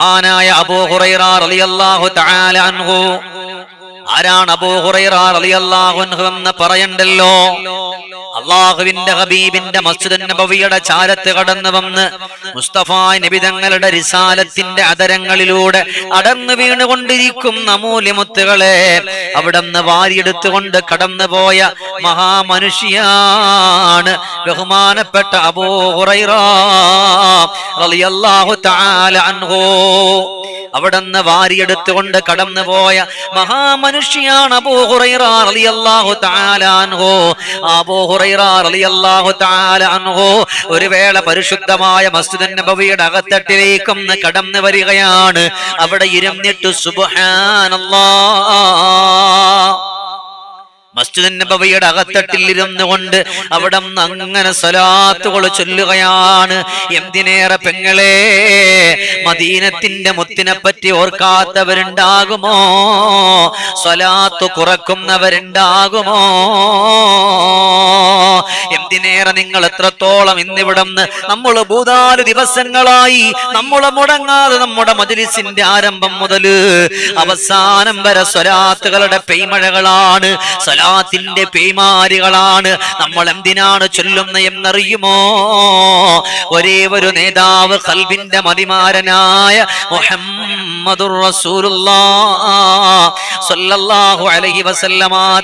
ആനായ അബൂ ഹുറൈറ റളിയല്ലാഹു തആല അൻഹു ആരാണ് അബൂ റളിയല്ലാഹു അൻഹു എന്ന് പറയണ്ടല്ലോ? അള്ളാഹുവിന്റെ ഹബീബിന്റെ മസ്ജിദ് നബവിയുടെ ചാരത്ത് കടന്നു വന്ന് മുസ്തഫ നബി തങ്ങളുടെ റിസാലത്തിന്റെ അതരങ്ങളിലൂടെ അടന്നു വീണുകൊണ്ടിരിക്കുന്ന മൂല്യമുത്തുകളെ അവിടുന്ന് വാരിയെടുത്തുകൊണ്ട് കടന്നുപോയ മഹാമനുഷ്യാണ് ബഹുമാനപ്പെട്ട അബൂ താലോ അവിടുന്ന് വാരിയെടുത്തുകൊണ്ട് കടന്നുപോയ മഹാമനുഷ്യാണ് അൻഹു. ഒരു വേള പരിശുദ്ധമായ മസ്ജിദ് നബവിയുടെ അകത്തട്ടിലേക്കും കടന്നു വരികയാണ്. അവിടെ ഇരുന്നിട്ട് സുബ്ഹാനല്ലാഹ് മസ്ജിദ് നബവിയുടെ അകത്തട്ടിൽ ഇരുന്നു കൊണ്ട് അവിടെ അങ്ങനെ സ്വലാത്തുകൾ ചൊല്ലുകയാണ്. എന്തിനേറെ പെങ്ങളെ മദീനത്തിന്റെ മുത്തിനെ പറ്റി ഓർക്കാത്തവരുണ്ടാകുമോ? സ്വലാത്ത് കുറക്കുന്നവരുണ്ടാകുമോ? എന്തിനേറെ നിങ്ങൾ എത്രത്തോളം ഇന്നിവിടം നമ്മൾ ഭൂതാൽ ദിവസങ്ങളായി നമ്മൾ മുടങ്ങാതെ നമ്മുടെ മജലിസിന്റെ ആരംഭം മുതൽ അവസാനം വരെ സ്വലാത്തുകളുടെ പെയ്മഴകളാണ്. സ്വലാത്തിന്റെ പേമാരികളാണ്. നമ്മൾ എന്തിനാണ് ചൊല്ലുന്ന എന്നറിയുമോ? ഒരേ ഒരു നേതാവ് കൽബിന്റെ മതിമാരനായ മുഹമ്മദുർ അലൈഹി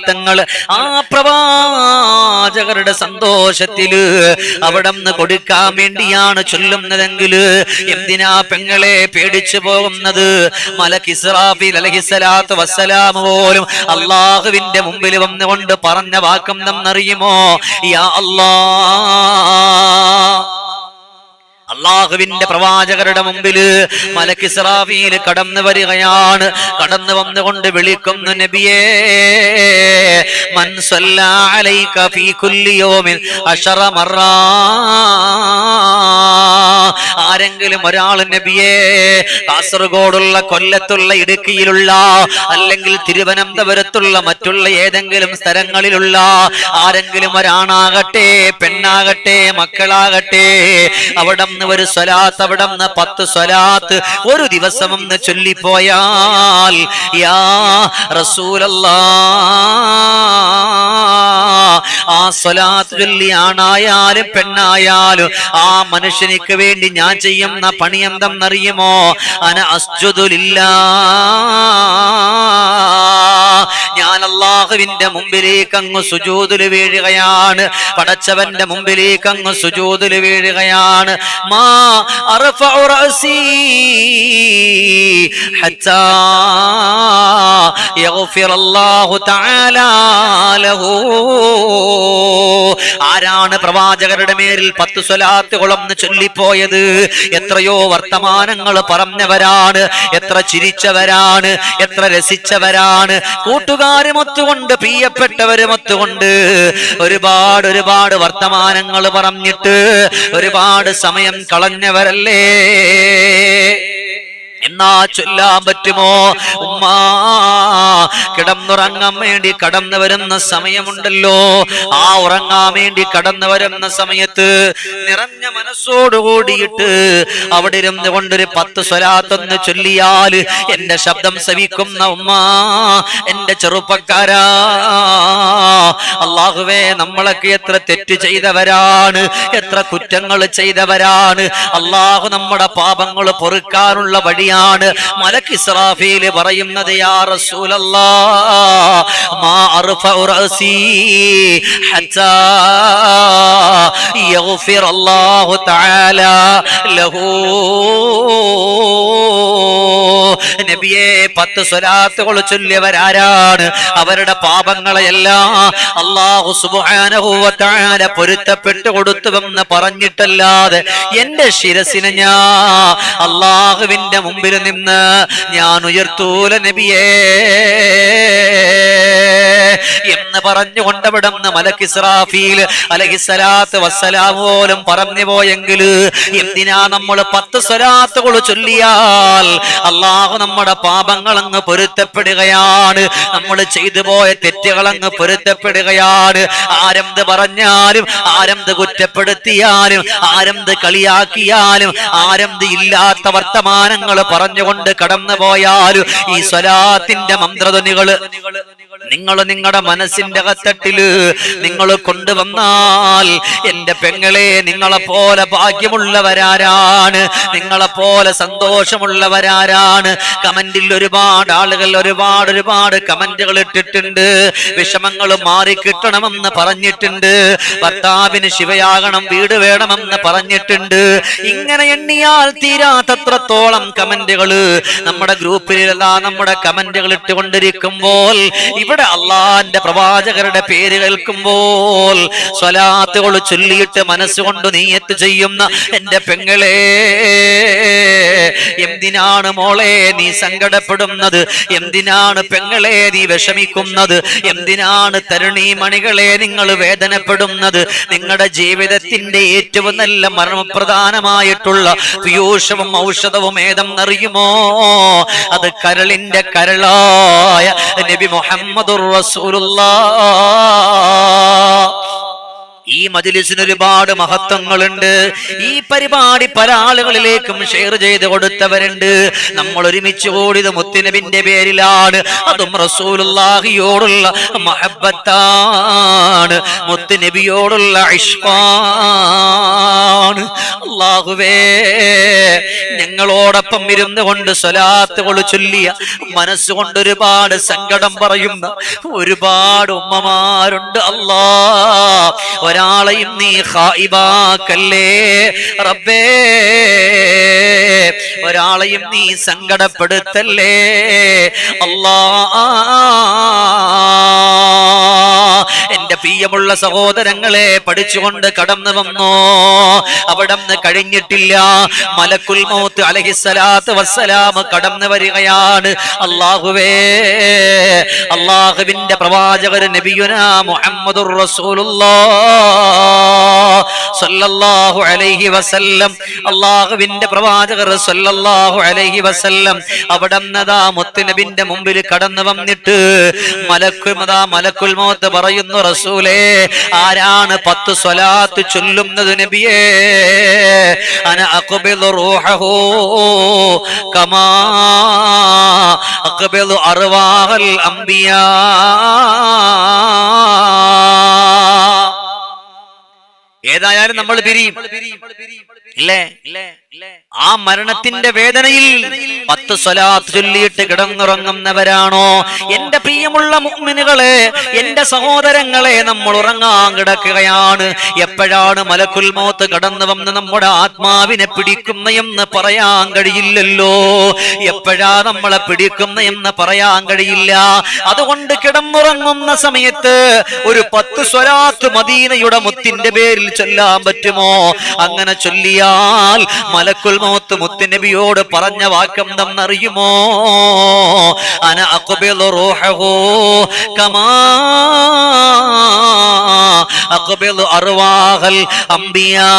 തങ്ങൾ ആ പ്രവാചകരുടെ സന്തോഷത്തിൽ അവിടെ നിന്ന് കൊടുക്കാൻ വേണ്ടിയാണ് ചൊല്ലുന്നതെങ്കിൽ എന്തിനാ പെങ്ങളെ പേടിച്ചു പോകുന്നത്? മലക് ഇസ്രാഫിൽ അലഹിസലാത്ത് വസ്സലാം പോലും അള്ളാഹുവിന്റെ മുമ്പിൽ വന്നുകൊണ്ട് പറഞ്ഞ വാക്കം നമ്മറിയുമോ യാ അല്ലാ. അള്ളാഹുവിന്റെ പ്രവാചകരുടെ മുമ്പിൽ മലക്കിസ്രാഫിയിൽ കടന്നു വരികയാണ്. കടന്നു വന്നുകൊണ്ട് വിളിക്കുന്നു നബിയേ ആരെങ്കിലും ഒരാൾ നബിയേ കാസർഗോഡുള്ള കൊല്ലത്തുള്ള ഇടുക്കിയിലുള്ള അല്ലെങ്കിൽ തിരുവനന്തപുരത്തുള്ള മറ്റുള്ള ഏതെങ്കിലും സ്ഥലങ്ങളിലുള്ള ആരെങ്കിലും ഒരാണാകട്ടെ പെണ്ണാകട്ടെ മക്കളാകട്ടെ അവിടെ നിന്ന് ഒരു സ്വലാത്ത് അവിടെ നിന്ന് പത്ത് സ്വലാത്ത് ഒരു ദിവസം ഒന്ന് ചൊല്ലിപ്പോയാൽ യാ ആ സ്വലാത്ത് ചൊല്ലി ആണായാലും പെണ്ണായാലും ആ മനുഷ്യനിക്ക് വേണ്ടി ഞാൻ ചെയ്യുന്ന പണി എന്തെന്നറിയുമോ? അന അസ്ജുദുലില്ല ഞാൻ അള്ളാഹുവിന്റെ മുമ്പിലേക്ക് അങ്ങ് സുജൂതിൽ വീഴുകയാണ് പടച്ചവന്റെ മുമ്പിലേക്ക് അങ്ങ് സുജൂതിൽ വീഴുകയാണ്. മാ رأسي റഅസി يغفر الله തആല له. ആരാണ് പ്രവാചകരുടെ മേലിൽ പത്ത് സ്വലാത്തുകളൊന്ന് ചൊല്ലിപ്പോയത്? എത്രയോ വർത്തമാനങ്ങൾ പറഞ്ഞവരാണ് എത്ര ചിരിച്ചവരാണ് എത്ര രസിച്ചവരാണ്. കൂട്ടുകാരുമൊത്തുകൊണ്ട് പ്രിയപ്പെട്ടവരുമൊത്തുകൊണ്ട് ഒരുപാട് ഒരുപാട് വർത്തമാനങ്ങൾ പറഞ്ഞിട്ട് ഒരുപാട് സമയം കളഞ്ഞവരല്ലേ? എന്നാ ചൊല്ലാൻ പറ്റുമോ? ഉമ്മാ കിടന്നുറങ്ങാൻ വേണ്ടി കടന്നു വരുന്ന സമയമുണ്ടല്ലോ. ആ ഉറങ്ങാൻ വേണ്ടി കടന്നു വരുന്ന സമയത്ത് നിറഞ്ഞ മനസ്സോടുകൂടിയിട്ട് അവിടെ ഇരുന്ന് കൊണ്ടൊരു പത്ത് സ്വലാത്തൊന്ന് ചൊല്ലിയാൽ എന്റെ ശബ്ദം സവിക്കുന്ന ഉമ്മ എന്റെ ചെറുപ്പക്കാരാ. അള്ളാഹുവേ നമ്മളൊക്കെ എത്ര തെറ്റ് ചെയ്തവരാണ് എത്ര കുറ്റങ്ങൾ ചെയ്തവരാണ്. അള്ളാഹു നമ്മുടെ പാപങ്ങൾ പൊറുക്കാനുള്ള വഴിയാണ് മലക്ക് ഇസ്രാഫീൽ പറയുന്നത് യാ റസൂലല്ലാ മാ അർഫഉ റസി ഹത്താ യഗ്ഫിർ അല്ലാഹു തആല ലഹു. നബിയെ പത്ത് സ്വലാത്തുകൾ ചൊല്ലിയവരാരാണ്? അവരുടെ പാപങ്ങളെയെല്ലാം അള്ളാഹു തആല പൊരുത്തപ്പെട്ടു കൊടുത്തുവെന്ന് പറഞ്ഞിട്ടല്ലാതെ എന്റെ ശിരസിനെ ഞാൻ അള്ളാഹുവിന്റെ മുമ്പിൽ നിന്ന് ഞാൻ ഉയർത്തൂല നബിയേ. എന്ന് പറഞ്ഞുകൊണ്ട് അവിടെ മലക്കിസ്രാഫീൽ അലഹിസലാത്ത് വസ്സലാം പോലും പറഞ്ഞു പോയെങ്കിൽ എന്തിനാ നമ്മൾ പത്ത് സ്വലാത്തുകൾ ചൊല്ലിയാൽ? അള്ളാഹു നമ്മുടെ പാപങ്ങൾ അങ്ങ് പൊരുത്തപ്പെടുകയാണ്. നമ്മൾ ചെയ്തു പോയ തെറ്റുകൾ അങ്ങ് പൊരുത്തപ്പെടുകയാണ്. ആരെന്ത് പറഞ്ഞാലും ആരെന്ത് കുറ്റപ്പെടുത്തിയാലും ആരെന്ത് കളിയാക്കിയാലും ആരെന്ത് ഇല്ലാത്ത വർത്തമാനങ്ങൾ പറഞ്ഞുകൊണ്ട് കടന്നു പോയാലും ഈ സ്വലാത്തിന്റെ മന്ത്രധ്വനികൾ നിങ്ങൾ നിങ്ങളുടെ മനസ്സിന്റെ അകത്തട്ടിൽ നിങ്ങൾ കൊണ്ടുവന്നാൽ എന്റെ പെങ്ങളെ നിങ്ങളെ പോലെ ഭാഗ്യമുള്ളവരാരാണ്. നിങ്ങളെ പോലെ സന്തോഷമുള്ളവരാരാണ്. കമന്റിൽ ഒരുപാട് ആളുകൾ ഒരുപാട് ഒരുപാട് കമന്റുകൾ ഇട്ടിട്ടുണ്ട്. വിഷമങ്ങൾ മാറി കിട്ടണമെന്ന് പറഞ്ഞിട്ടുണ്ട്. ഭർത്താവിന് ശിവയാകണം വീട് വേണമെന്ന് പറഞ്ഞിട്ടുണ്ട്. ഇങ്ങനെ എണ്ണിയാൽ തീരാത്തത്രത്തോളം കമന്റുകൾ നമ്മുടെ ഗ്രൂപ്പിലെല്ലാം നമ്മുടെ കമന്റുകൾ ഇട്ടുകൊണ്ടിരിക്കുമ്പോൾ ഇവിടെ അള്ളാന്റെ പ്രവാചകരുടെ പേര് കേൾക്കുമ്പോൾ സ്വലാത്തുകൾ ചൊല്ലിയിട്ട് മനസ്സുകൊണ്ട് നീയത്ത് ചെയ്യുന്ന എന്റെ പെങ്ങളെ എന്തിനാണ് മോളെ നീ സങ്കടപ്പെടുന്നത്? എന്തിനാണ് പെങ്ങളെ നീ വിഷമിക്കുന്നത്? എന്തിനാണ് തരുണി മണികളെ നിങ്ങൾ വേദനപ്പെടുന്നത്? നിങ്ങളുടെ ജീവിതത്തിന്റെ ഏറ്റവും നല്ല മർമ്മപ്രധാനമായിട്ടുള്ള പീയൂഷവും ഔഷധവും ഏതെന്നറിയുമോ? അത് കരളിന്റെ കരളായ നബി മുഹമ്മദുർ റസൂലുള്ളാഹ് ഈ മജിലിസിന് ഒരുപാട് മഹത്വങ്ങളുണ്ട്. ഈ പരിപാടി പല ആളുകളിലേക്കും ഷെയർ ചെയ്ത് കൊടുത്തവരുണ്ട്. നമ്മൾ ഒരുമിച്ച് ഓടിയത് മുത്തുനബിന്റെ പേരിലാണ്. അതും റസൂലുള്ളാഹിയോടുള്ള മഹബത്താണ്. മുത്തുനബിയോടുള്ള ഇഷ്കാണ് അള്ളാഹുവേ ഞങ്ങളോടൊപ്പം ഇരുന്നു കൊണ്ട് സ്വലാത്തുകൾ ചൊല്ലിയ മനസ്സുകൊണ്ട് ഒരുപാട് സങ്കടം പറയുന്ന ഒരുപാട് ഉമ്മമാരുണ്ട്. അല്ലാ ഒരാളെയും നീ ഹായിബാക്കല്ലേ? റബ്ബേ ഒരാളെയും നീ സങ്കടപ്പെടുത്തല്ലേ? അല്ലാ എന്റെ പ്രിയമുള്ള സഹോദരങ്ങളെ പഠിച്ചുകൊണ്ട് കടന്നു വന്നോ? അവിടെ കഴിഞ്ഞിട്ടില്ല. മലക്കുൽ മൗത്ത് അലഹിസലാത്ത് വസ്സലാം കടന്നു വരികയാണ്. അള്ളാഹുവേ അള്ളാഹുവിന്റെ പ്രവാചകർ നബിയുന റസൂലുള്ളാഹ് സല്ലല്ലാഹു അലൈഹി വസല്ലം. അള്ളാഹുവിന്റെ പ്രവാചകർ സല്ലല്ലാഹു അലൈഹി വസല്ലം അവിടന്നതാ മുത്തുനബിന്റെ മുമ്പിൽ കടന്നു വന്നിട്ട് മലക്കുമതാ മലക്കുൽ മോത്ത് പറയുന്നു റസൂലേ ആരാണ് പത്ത് സ്വലാത്ത് ചൊല്ലുന്നത് നബിയേ? അന അഖ്ബിദു റൂഹഹു കമാ അഖ്ബിദു അർവാഹൽ അംബിയാ. ഏതായാലും നമ്മൾ പിരിയും. ഇല്ലേ? ആ മരണത്തിന്റെ വേദനയിൽ പത്ത് സ്വലാത്ത് ചൊല്ലിയിട്ട് കിടന്നുറങ്ങുന്നവരാണോ? എന്റെ പ്രിയമുള്ള മുഅ്മിനുകളെ എന്റെ സഹോദരങ്ങളെ നമ്മൾ ഉറങ്ങാൻ കിടക്കുകയാണ്. എപ്പോഴാണ് മലക്കുൽ മൗത്ത് കടന്നു വന്ന് നമ്മുടെ ആത്മാവിനെ പിടിക്കുന്ന എന്ന് പറയാൻ കഴിയില്ലല്ലോ. എപ്പോഴാ നമ്മളെ പിടിക്കുന്ന എന്ന് പറയാൻ കഴിയില്ല. അതുകൊണ്ട് കിടന്നുറങ്ങുന്ന സമയത്ത് ഒരു പത്ത് സ്വലാത്ത് മദീനയുടെ മുത്തിന്റെ പേരിൽ ചൊല്ലാൻ പറ്റുമോ? അങ്ങനെ ചൊല്ലിയാൽ മലക്കുൽ മൗത്ത് മുത്തുനബിയോട് പറഞ്ഞ വാക്കെന്തെന്നറിയുമോ അന അഖ്ബിദു റൂഹഹു കമാ അഖ്ബിദു അർവാഹൽ അംബിയാ.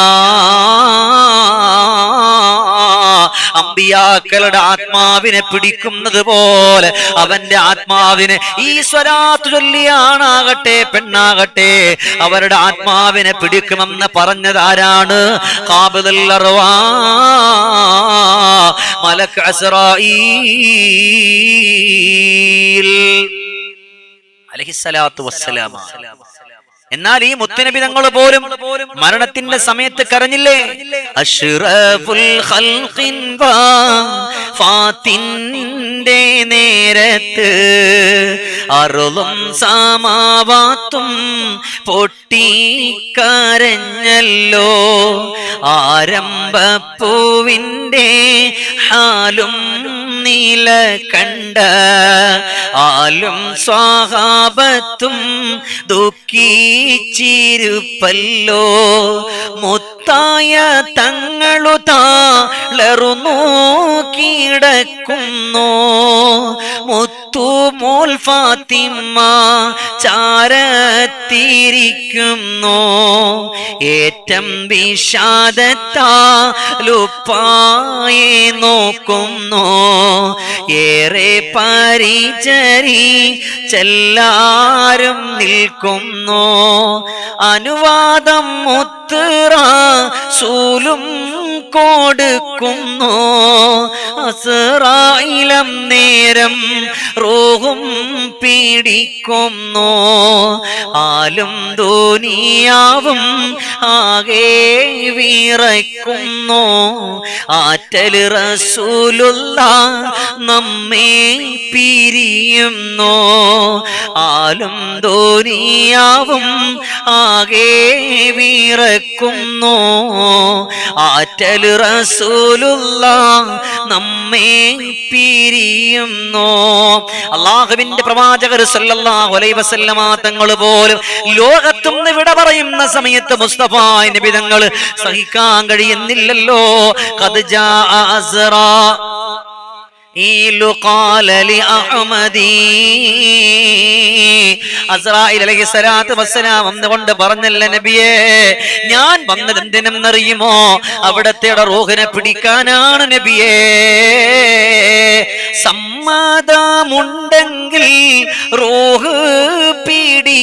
അമ്പിയാക്കളുടെ ആത്മാവിനെ പിടിക്കുന്നത് പോലെ അവന്റെ ആത്മാവിനെ ഈ സ്വരാത്ത് ചൊല്ലിയാണാകട്ടെ പെണ്ണാകട്ടെ. അവരുടെ ആത്മാവിനെ പിടിക്കുമെന്ന് പറഞ്ഞതാരാണ് അർവാ. മലക് അസ്രായീൽ അലഹിസ്സലാത്തു വസ്സലാമ എന്നാൽ ഈ മുത്തനബി തങ്ങൾ പോലും മരണത്തിന്റെ സമയത്ത് കരഞ്ഞില്ലേ? അഷ്റഫുൽ ഖൽഖിൻ ഫാത്തിന്റെ നേരത്ത് അറുളും സമാവാത്തും പൊട്ടിക്കരഞ്ഞല്ലോ ആരംഭപ്പൂവിന്റെ ഹാലും നീല കണ്ട ആലും സ്വാഹാപത്തും ദുഃഖിച്ചിരുപ്പല്ലോ മുത്തായ തങ്ങളു താളറുന്നു കീടക്കുന്നു മുത്തു മോൽ ഫാത്തിമ്മ ചാരത്തിരിക്കുന്നു. വിഷാദത്താലുപ്പായെ നോക്കുന്നു. ഏറെ പരിചരി ചെല്ലാരും നിൽക്കുന്നു. അനുവാദം മുത്തുറ സൂലും കൊടുക്കുന്നു. അസറായിലം നേരം റോഹും പീഡിക്കുന്നു. ആലും ദോനിയാവും ആകെ വിറയ്ക്കുന്നു. ആറ്റൽ റസൂലുള്ള നമ്മെ പിരിയുന്നു. ആലും ദോനിയാവും ആകെ വീറക്കുന്നു ആറ്റൽ റസൂലുള്ള നമ്മെ പിരിയുന്നു. അള്ളാഹുവിന്റെ പ്രവാചകർ സല്ലല്ലാഹു അലൈഹി വസല്ലമ തങ്ങൾ പോലും ലോകത്തുനിന്ന് വിട പറയുന്ന സമയത്ത് മുസ്തഫ നബി തങ്ങൾ സഹിക്കാൻ കഴിയുന്നില്ലല്ലോ. ഖദ് അസ്റ. പറഞ്ഞല്ല നബിയേ ഞാൻ വന്നത് എന്തിനെന്നറിയുമോ അവിടത്തെ റോഹിനെ പിടിക്കാനാണ് നബിയേ. സമ്മതമുണ്ടെങ്കിൽ റൂഹ്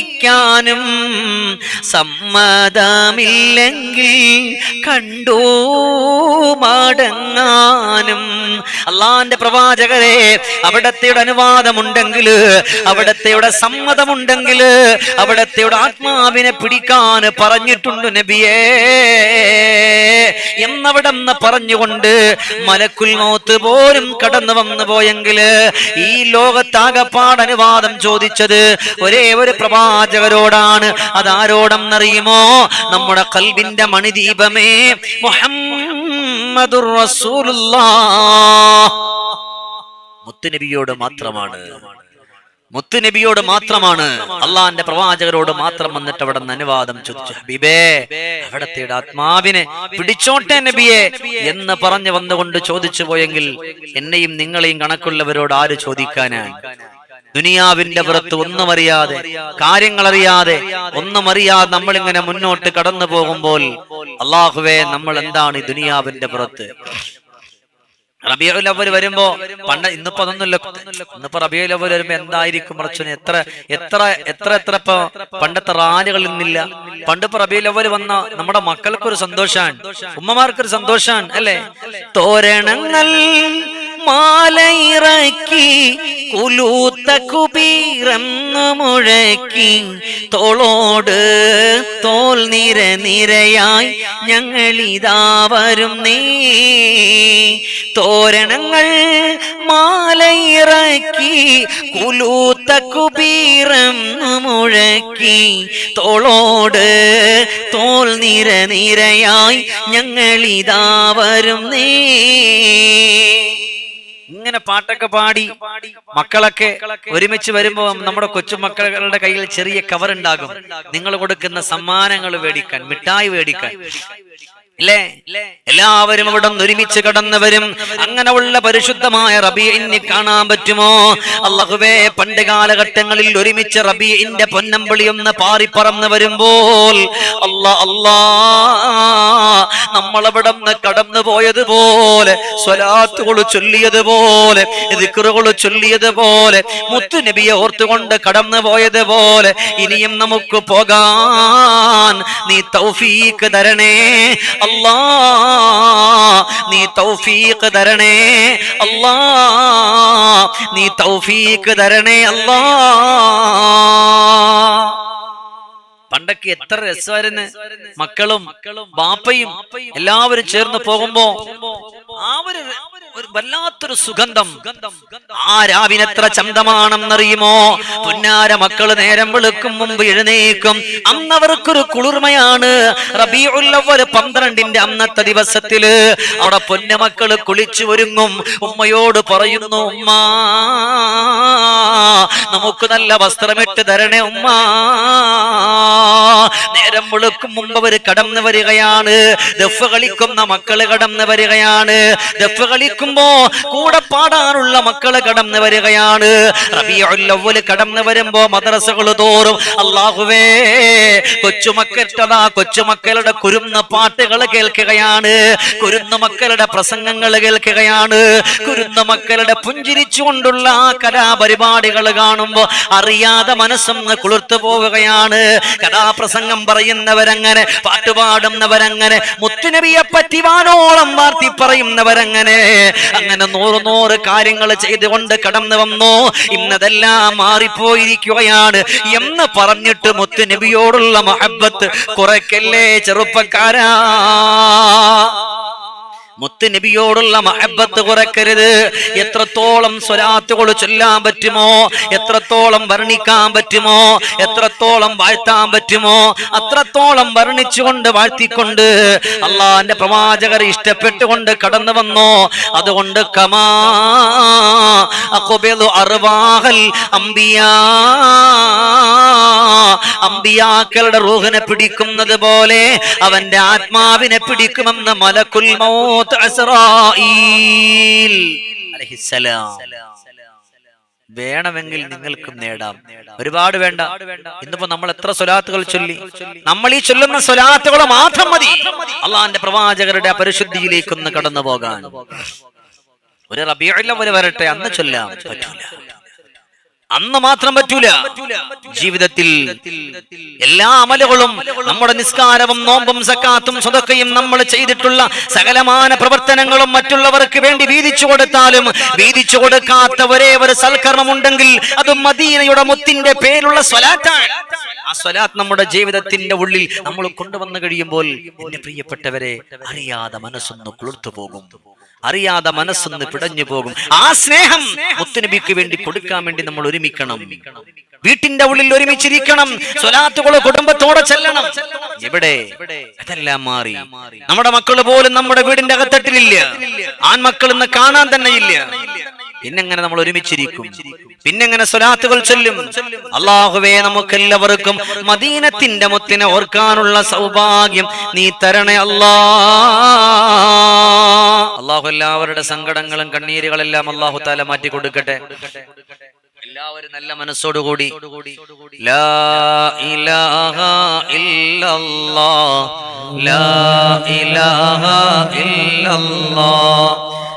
പിടിക്കാനും സമ്മതമില്ലെങ്കിൽ കണ്ടോ മടങ്ങാനും അള്ളാന്റെ പ്രവാചകരെ അവിടത്തെയുടെ അനുവാദമുണ്ടെങ്കിൽ അവിടത്തെയുടെ സമ്മതമുണ്ടെങ്കിൽ അവിടത്തെയുടെ ആത്മാവിനെ പിടിക്കാൻ പറഞ്ഞിട്ടുണ്ട് നബിയേ. എന്നവിടെന്ന് പറഞ്ഞുകൊണ്ട് മലക്കുൽ മൗത്ത് പോലും കടന്നു വന്നു പോയെങ്കിൽ ഈ ലോകത്താകപ്പാട് അനുവാദം ചോദിച്ചത് ഒരേ ഒരു പ്രവാചകരോടാണ്. അതാരോടെന്നറിയുമോ? നമ്മുടെ കൽവിന്റെ മണിദീപമേ മുഹമ്മദുർ റസൂലുള്ളാഹ് മുത്തുനബിയോട് മാത്രമാണ്. മുത്തുനബിയോട് മാത്രമാണ്. അള്ളാന്റെ പ്രവാചകരോട് മാത്രം വന്നിട്ട് അവിടെ നിന്ന് അനുവാദം ചോദിച്ചു. ഹബീബേ അവിടത്തെ ആത്മാവിനെ പിടിച്ചോട്ടെ നബിയെ എന്ന് പറഞ്ഞു വന്നുകൊണ്ട് ചോദിച്ചു പോയെങ്കിൽ എന്നെയും നിങ്ങളെയും കണക്കുള്ളവരോട് ആര് ചോദിക്കാനാണ് ദുനിയാവിന്റെ പുറത്ത് ഒന്നും അറിയാതെ കാര്യങ്ങൾ അറിയാതെ ഒന്നും അറിയാതെ നമ്മളിങ്ങനെ മുന്നോട്ട് കടന്നു പോകുമ്പോൾ അള്ളാഹുവേ നമ്മൾ എന്താണ് ഈ ദുനിയാവിന്റെ പുറത്ത്? റബിയുൽ അവൽ വരുമ്പോ പണ്ട് ഇന്നിപ്പോ അതൊന്നുമില്ല. ഇന്നിപ്പോ റബിയുൽ അവൽ വരുമ്പോ എന്തായിരിക്കും പറച്ചന് എത്ര എത്ര എത്ര എത്ര ഇപ്പൊ പണ്ടത്തെ റാലികൾ ഇന്നില്ല പണ്ട് ഇപ്പൊ റബിയുൽ അവൽ വന്ന നമ്മുടെ മക്കൾക്കൊരു സന്തോഷാണ്. ഉമ്മമാർക്കൊരു സന്തോഷാണ് അല്ലേ? തോരണങ്ങൾ മാലയിറക്കി കുലൂത്ത കുബീറെന്നു മുഴക്കി. തോളോട് തോൽ നിര നിരയായി ഞങ്ങളിതാ വരും നീ തോരണങ്ങൾ മാലയിറക്കി കുലൂത്ത കുബീറെന്നു മുഴക്കി. തോളോട് തോൽ നിര നിരയായി ഞങ്ങളിതാ വരും നീ ഇങ്ങനെ പാട്ടൊക്കെ പാടി മക്കളൊക്കെ ഒരുമിച്ച് വരുമ്പോൾ നമ്മുടെ കൊച്ചുമക്കളുടെ കയ്യിൽ ചെറിയ കവർ ഉണ്ടാകും. നിങ്ങൾ കൊടുക്കുന്ന സമ്മാനങ്ങൾ മേടിക്കാൻ മിഠായി മേടിക്കാൻ. ഇല്ലേ? എല്ലാവരും അവിടെ ഒരുമിച്ച് കടന്നവരും. അങ്ങനെ ഉള്ള പരിശുദ്ധമായ റബീഇനെ കാണാൻ പറ്റുമോ? അള്ളാഹുവേ പണ്ട് കാലഘട്ടങ്ങളിൽ ഒരുമിച്ച് റബീഇന്റെ പൊന്നമ്പളി ഒന്ന് പാറിപ്പറന്ന് വരുമ്പോൾ അല്ലാ അല്ലാ നമ്മളവിടെ നിന്ന് കടന്നു പോയതുപോലെ സ്വലാത്തുകൾ ചൊല്ലിയതുപോലെ ദിക്കറുകൾ ചൊല്ലിയതുപോലെ മുത്തുനബിയെ ഓർത്തുകൊണ്ട് കടന്നു പോയതുപോലെ ഇനിയും നമുക്ക് പോകാൻ നീ തൗഫീക്ക് തരണേ. അല്ലാ നീ തൗഫീഖ് തരണേ അല്ലാ നീ തൗഫീഖ് തരണേ അല്ലാ പണ്ടൊക്കെ എത്ര രസമായിരുന്നു. മക്കളും ബാപ്പയും എല്ലാവരും ചേർന്ന് പോകുമ്പോ ആ ഒരു ഒരു വല്ലാത്തൊരു സുഗന്ധം. ആ രാവിനെത്ര ചന്തമാണെന്നറിയുമോ? പുന്നാര മക്കൾ നേരം വെളുക്കും മുമ്പ് എഴുന്നേക്കും. അന്നവർക്കൊരു കുളിർമയാണ്. പന്ത്രണ്ടിന്റെ അന്നത്തെ ദിവസത്തിൽ അവിടെ പൊന്നമക്കൾ കുളിച്ചു ഒരുങ്ങും. ഉമ്മയോട് പറയുന്നു ഉമ്മ നമുക്ക് നല്ല വസ്ത്രമിട്ട് തരണേ ഉമ്മ. നേരം വെളുക്കും മുമ്പ് അവർ കടന്നു വരികയാണ്. ദഫ് കളിക്കുന്ന മക്കൾ കടന്നു വരികയാണ്. ദഫ് കളിക്കുമ്പോ കൂടെ പാടാനുള്ള മക്കൾ കടന്നു വരികയാണ്. റബിയൊല്ലവൽ കടന്നു വരുമ്പോ മദ്രസകൾ തോറും അള്ളാഹുവേ കൊച്ചുമക്കറ്റതാ കൊച്ചുമക്കളുടെ കുരുന്ന പാട്ടുകൾ കേൾക്കുകയാണ്. കുരുന്ന മക്കളുടെ പ്രസംഗങ്ങൾ കേൾക്കുകയാണ്. കുരുന്ന മക്കളുടെ പുഞ്ചിരിച്ചുകൊണ്ടുള്ള ആ കലാപരിപാടികൾ കാണുമ്പോ അറിയാതെ മനസ്സൊന്ന് കുളിർത്തു പോവുകയാണ്. കഥാപ്രസംഗം പറയുന്നവരങ്ങനെ പാട്ടുപാടുന്നവരങ്ങനെ മുത്തുനബിയെ പറ്റി വാനോളം വാർത്തി പറയുന്നവരങ്ങനെ. അങ്ങനെ നൂറ് നൂറ് കാര്യങ്ങൾ ചെയ്തുകൊണ്ട് കടന്നു വന്നു. ഇന്നതെല്ലാം മാറിപ്പോയിരിക്കുകയാണ് എന്ന് പറഞ്ഞിട്ട് മുത്തുനബിയോടുള്ള മഹബത്ത് കുറയ്ക്കല്ലേ ചെറുപ്പക്കാരാ? മുത്ത് നബിയോടുള്ള മഹബത്ത് കുറക്കരുത് എത്രത്തോളം സ്വലാത്തുകൾ ചൊല്ലാൻ പറ്റുമോ എത്രത്തോളം വർണിക്കാൻ പറ്റുമോ എത്രത്തോളം വാഴ്ത്താൻ പറ്റുമോ അത്രത്തോളം വർണിച്ചുകൊണ്ട് വാഴ്ത്തിക്കൊണ്ട് അള്ളാന്റെ പ്രവാചകർ ഇഷ്ടപ്പെട്ടുകൊണ്ട് കടന്നു വന്നോ അതുകൊണ്ട് കമാ അഖ്ബിദു അർവാഹൽ അംബിയാ. അമ്പിയാക്കളുടെ റൂഹിനെ പിടിക്കുന്നത് പോലെ അവന്റെ ആത്മാവിനെ പിടിക്കുമെന്ന് മലക്കുൽ മൗത്ത് വേണമെങ്കിൽ നിങ്ങൾക്കും നേടാം. ഒരുപാട് വേണ്ട. ഇന്നിപ്പോ നമ്മൾ എത്ര സ്വലാത്തുകൾ ചൊല്ലി? നമ്മൾ ഈ ചൊല്ലുന്ന സ്വലാത്തുകൾ മാത്രം മതി. അള്ളാന്റെ പ്രവാചകരുടെ അപരിശുദ്ധിയിലേക്കൊന്ന് പരിശുദ്ധിയിലേക്കൊന്ന് കടന്നു പോകാൻ ഒരു റബിയുള്ള വരട്ടെ അന്ന് ചൊല്ലാം. പറ്റൂല. അന്ന് മാത്രം പറ്റൂല. ജീവിതത്തിൽ എല്ലാ അമലുകളും നമ്മുടെ നിസ്കാരവും നോമ്പും സക്കാത്തും സ്വതക്കയും നമ്മൾ ചെയ്തിട്ടുള്ള സകലമാന പ്രവർത്തനങ്ങളും മറ്റുള്ളവർക്ക് വേണ്ടി വീതിച്ചു കൊടുത്താലും വീതിച്ചു കൊടുക്കാത്ത ഒരേ ഒരു സൽക്കർമ്മമുണ്ടെങ്കിൽ അത് മദീനയുടെ മുത്തിന്റെ പേരുള്ള സ്വലാറ്റാണ് ആ സ്വലാത്ത് നമ്മുടെ ജീവിതത്തിന്റെ ഉള്ളിൽ നമ്മൾ കൊണ്ടുവന്നു കഴിയുമ്പോൾ എന്റെ പ്രിയപ്പെട്ടവരെ അറിയാതെ മനസ്സൊന്ന് കുളിർത്തു പോകും. അറിയാതെ മനസ്സൊന്ന് പിടഞ്ഞു പോകും. ആ സ്നേഹം മുത്തുനബിക്ക് വേണ്ടി കൊടുക്കാൻ വേണ്ടി നമ്മൾ ഒരുമിക്കണം. വീട്ടിന്റെ ഉള്ളിൽ ഒരുമിച്ചിരിക്കണം. സ്വലാത്തുകളോ കുടുംബത്തോടെ ചെല്ലണം. എവിടെ? അതെല്ലാം മാറി. നമ്മുടെ മക്കൾ പോലും നമ്മുടെ വീടിന്റെ അകത്തട്ടിലില്ല. ആൺമക്കൾ ഇന്ന് കാണാൻ തന്നെ ഇല്ല. പിന്നെങ്ങനെ നമ്മൾ ഒരുമിച്ചിരിക്കും? പിന്നെങ്ങനെ സ്വലാത്തുകൾ ചൊല്ലും? അള്ളാഹുവേ നമുക്കെല്ലാവർക്കും മദീനത്തിന്റെ മുത്തിനെ ഓർക്കാനുള്ള സൗഭാഗ്യം നീ തരണേ അല്ലാ. അള്ളാഹു എല്ലാവരുടെ സങ്കടങ്ങളും കണ്ണീരുകളെല്ലാം അള്ളാഹു താല മാറ്റി കൊടുക്കട്ടെ. എല്ലാവരും നല്ല മനസ്സോടുകൂടി ലാ ഇലാഹ ഇല്ലല്ലാ. ലാ ഇലാഹ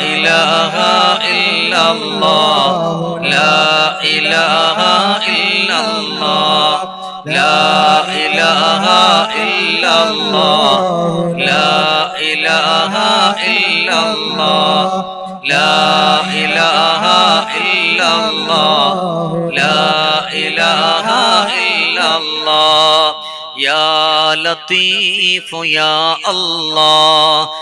إله إلا الله لا إله إلا الله لا إله إلا الله لا إله إلا الله لا إله إلا الله لا إله إلا الله يا لطيف يا الله.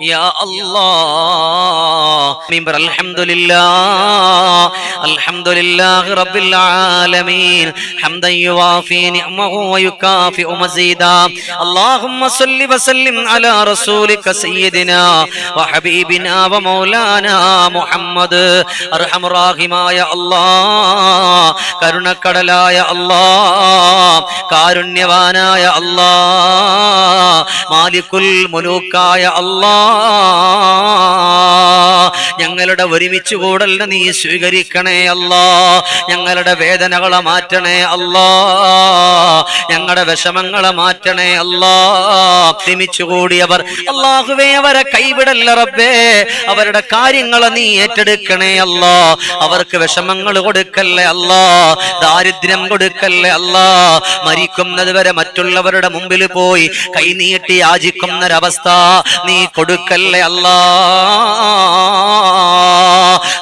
يا الله منبر الحمد لله الحمد لله رب العالمين حمدا يوافي نعمه ويكافئ مزيدا اللهم صل وسلم على رسولك سيدنا وحبيبنا ومولانا محمد അർഹം റാഹിമായ അല്ലാ കരുണക്കടലായ അല്ലാ കാരുണ്യവാനായ അല്ലാ മാലിക്കുൽ മുലൂക്കായ അല്ലാ ഞങ്ങളുടെ ഒരുമിച്ച് കൂടലിനെ നീ സ്വീകരിക്കണേ അല്ലാ. ഞങ്ങളുടെ വേദനകളെ മാറ്റണേ അല്ലാ. ഞങ്ങളുടെ വിഷമങ്ങളെ മാറ്റണേ അല്ലാ. ഒരുമിച്ച് കൂടിയവർ അള്ളാഹുവേ അവരെ കൈവിടല്ല റബ്ബേ. അവരുടെ കാര്യങ്ങളെ നീ ഏറ്റെടുക്കണേ അല്ലാ. അവർക്ക് വിഷമങ്ങൾ കൊടുക്കല്ലേ അല്ലാ. ദാരിദ്ര്യം കൊടുക്കല്ലേ അല്ലാ. മരിക്കുന്നത് വരെ മറ്റുള്ളവരുടെ മുമ്പിൽ പോയി കൈനീട്ടി യാചിക്കുന്നൊരവസ്ഥ നീ കൊടുക്കല്ലേ അല്ലാ.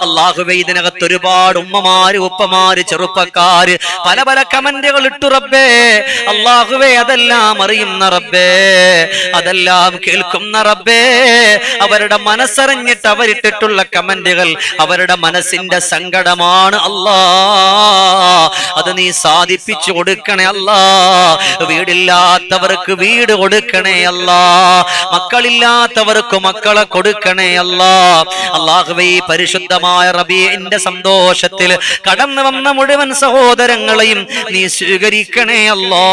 അള്ളാഹുവേ ഇതിനകത്ത് ഒരുപാട് ഉമ്മമാര് ഉപ്പമാര് ചെറുപ്പക്കാര് പല പല കമന്റുകൾ ഇട്ടു റബ്ബേ. അള്ളാഹുവേ അതെല്ലാം അറിയുന്ന റബ്ബേ. അതെല്ലാം കേൾക്കുന്ന റബ്ബേ. അവരുടെ മനസ്സറിഞ്ഞിട്ട് അവരിട്ടിട്ടുള്ള കമന്റുകൾ അവരുടെ മനസ്സിന്റെ സങ്കടമാണ് അല്ലാ. അത് നീ സാധിപ്പിച്ചു കൊടുക്കണേ അല്ലാ. വീടില്ലാത്തവർക്ക് വീട് കൊടുക്കണേ അല്ലാ. മക്കളില്ലാത്തവർക്ക് മക്കളെ കൊടുക്കണേ അല്ലാ. അള്ളാഹുവേ പരിശുദ്ധമായ റബീന്റെ സന്തോഷത്തിൽ കടന്നു വന്ന മുഴുവൻ സഹോദരങ്ങളെയും നീ സ്വീകരിക്കണേ അല്ലാ.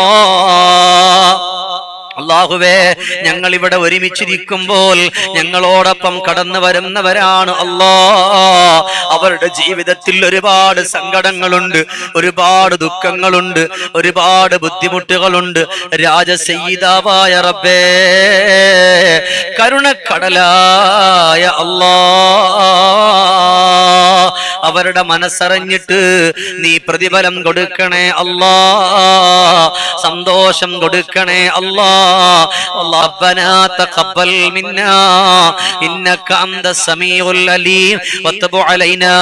അള്ളാഹുവേ ഞങ്ങൾ ഇവിടെ ഒരുമിച്ചിരിക്കുമ്പോൾ ഞങ്ങളോടൊപ്പം കടന്നു വരുന്നവരാണ് അല്ലാ. അവരുടെ ജീവിതത്തിൽ ഒരുപാട് സങ്കടങ്ങളുണ്ട് ഒരുപാട് ദുഃഖങ്ങളുണ്ട് ഒരുപാട് ബുദ്ധിമുട്ടുകളുണ്ട്. രാജസീതാവായ റബ്ബേ കരുണക്കടലായ അല്ലാ. അവരുടെ മനസ്സറിഞ്ഞിട്ട് നീ പ്രതിഫലം കൊടുക്കണേ അല്ലാ സന്തോഷം കൊടുക്കണേ അല്ലാ ربنا تقبل منا إنك أنت السميع العليم وتب علينا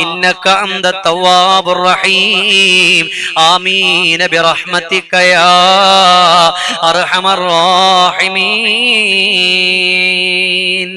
إنك أنت التواب الرحيم آمين برحمتك يا أرحم الراحمين